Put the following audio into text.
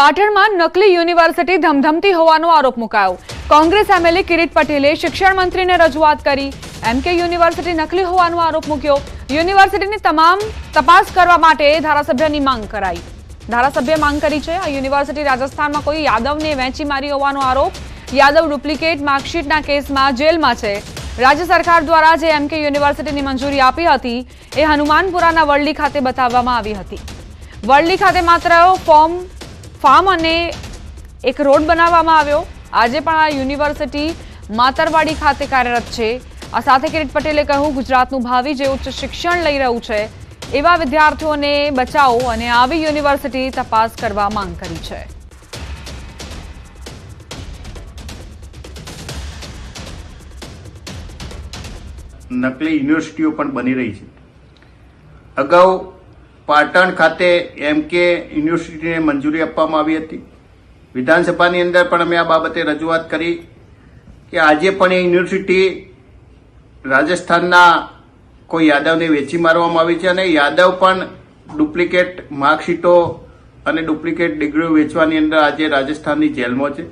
પાટણમાં નકલી યુનિવર્સિટી ધમધમતી હોવાનો આરોપ મુકાયો. કોંગ્રેસ એમએલએ કિરીટ પટેલે શિક્ષણ મંત્રીને રજૂઆત કરી. એમ કે યુનિવર્સિટી નકલી હોવાનો આરોપ મૂક્યો. યુનિવર્સિટીની તમામ તપાસ કરવા માટે ધારાસભ્યની માંગ કરાઈ. ધારાસભ્ય માંગ કરી છે, આ યુનિવર્સિટી રાજસ્થાનમાં કોઈ યાદવને વેચી મારી હોવાનો આરોપ. યાદવ ડુપ્લિકેટ માર્કશીટના કેસમાં જેલમાં છે. રાજ્ય સરકાર દ્વારા જે એમકે યુનિવર્સિટીની મંજૂરી આપી હતી, એ હનુમાનપુરાના વરલી ખાતે બતાવવામાં આવી હતી. વરલી ખાતે માત્ર ફોર્મ ફાર્મ અને એક રોડ બનાવવામાં આવ્યો. આજે પણ આ યુનિવર્સિટી માતરવાડી ખાતે કાર્યરત છે. આ સાથે કિરીટ પટેલે કહ્યું, ગુજરાતનું ભાવિ જે ઉચ્ચ શિક્ષણ લઈ રહ્યું છે, એવા વિદ્યાર્થીઓને બચાવો અને આવી યુનિવર્સિટી તપાસ કરવા માંગ કરી છે. નકલી યુનિવર્સિટીઓ પણ બની રહી છે. અગાઉ પાટણ ખાતે એમ કે યુનિવર્સિટીને મંજૂરી આપવામાં આવી હતી. વિધાનસભાની અંદર પણ અમે આ બાબતે રજૂઆત કરી કે આજે પણ એ યુનિવર્સિટી રાજસ્થાનના કોઈ યાદવને વેચી મારવામાં આવી છે અને યાદવ પણ ડુપ્લિકેટ માર્કશીટો અને ડુપ્લિકેટ ડિગ્રીઓ વેચવાની અંદર આજે રાજસ્થાનની જેલમાં છે.